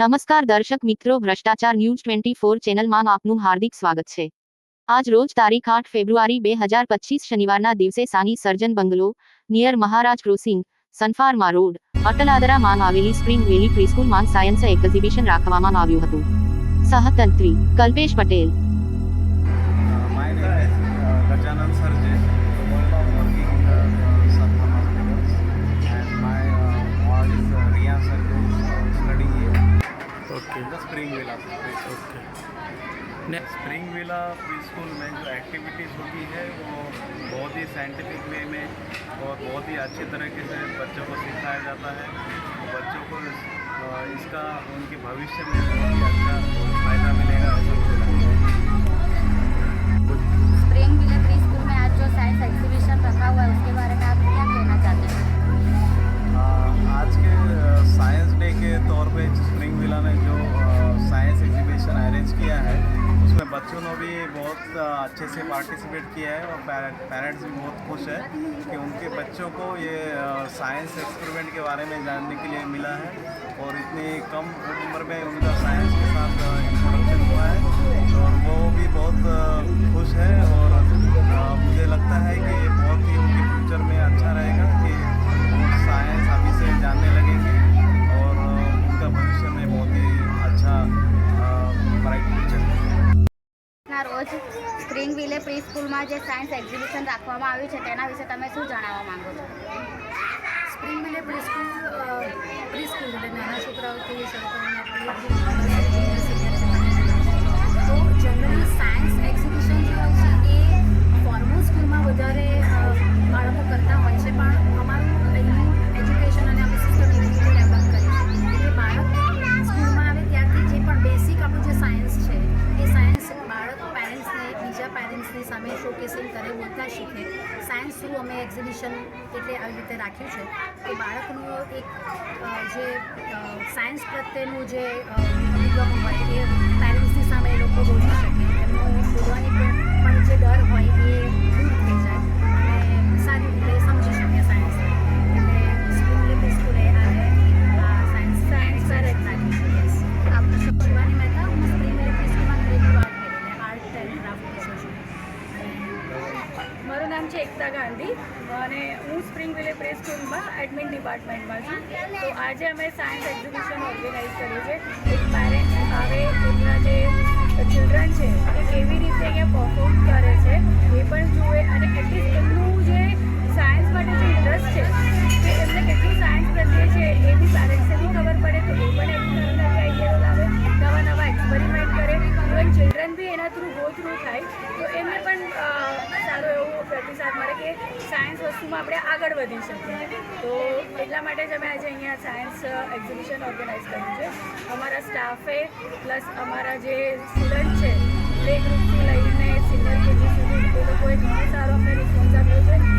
નમસ્કાર દર્શક મિત્રો, ભ્રષ્ટાચાર ન્યૂઝ ટ્વેન્ટી ફોર ચેનલમાં આપનું હાર્દિક સ્વાગત છે. આજ રોજ તારીખ આઠ ફેબ્રુઆરી બે હજાર પચીસ શનિવારના દિવસે Sani Sarjan bungalow near Maharaj crossing, Sun Pharma road, Atladara માંગ આવેલી સ્પ્રિંગ વેલી પ્રીસ્કૂલ માંગ સાયન્સ એક્ઝિબિશન રાખવામાં આવ્યું હતું. સહતંત્રી, Kalpesh Patel Spring Villa School में जो एक्टिविटीज़ होती है, वो बहुत ही साइंटिफिक वे में और बहुत ही अच्छी तरीके से बच्चों को सिखाया जाता है। बच्चों को इसका उनके भविष्य में बहुत ही अच्छा बच्चों ने भी बहुत अच्छे से पार्टिसिपेट किया है और पेरेंट्स भी बहुत खुश है कि उनके बच्चों को ये साइंस एक्सपेरिमेंट के बारे में जानने के लिए मिला है और इतनी कम उम्र में उनका साइंस के साथ इंट्रोडक्शन हुआ है और वो भी बहुत खुश है સ્પ્રિંગ વિલે પ્રી સ્કૂલમાં જે સાયન્સ એક્ઝિબિશન રાખવામાં આવ્યું છે, તેના વિશે તમે શું જણાવવા માંગો છો? Spring Ville pre school pre school એટલે નાના છોકરાઓથી શરૂ કરીને જનરલ સાયન્સ બીજા પેરેન્ટ્સની સામે શોકેસિંગ કરે બોલતા શીખે. સાયન્સ થ્રુ અમે એક્ઝિબિશન એટલે આવી રીતે રાખ્યું છે. કે બાળકનું એક જે સાયન્સ પ્રત્યેનું જે અભિગમ હોય એ પેરેન્ટ્સની સામે એ લોકો બોલી શકે. એમનું એકતા ગાંધી અને હું સ્પ્રિંગ વિલે પ્રે સ્કૂલમાં એડમિન ડિપાર્ટમેન્ટમાં છું. તો આજે અમે સાયન્સ એક્ઝિબિશન ઓર્ગેનાઇઝ કર્યું છે. એક પેરેન્ટ્સ આવે, એમના જે ચિલ્ડ્રન છે, એ કેવી રીતે અહીંયા પરફોર્મ કરે છે, એ પણ જુએ અને એટલીસ્ટ એના થ્રુ ગો થ્રુ થાય, તો એમને પણ સારો એવો પ્રતિસાદ મળે કે સાયન્સ વસ્તુમાં આપણે આગળ વધી શકીએ. તો એટલા માટે જ અમે આજે અહીંયા સાયન્સ એક્ઝિબિશન ઓર્ગેનાઇઝ કર્યું છે. અમારા સ્ટાફે પ્લસ અમારા જે સ્ટુડન્ટ છે પ્લે ગ્રુપથી લઈને સિનિયર કેજી સુધી, એ લોકોએ ઘણો સારો અમને રિસ્પોન્સ આપ્યો છે.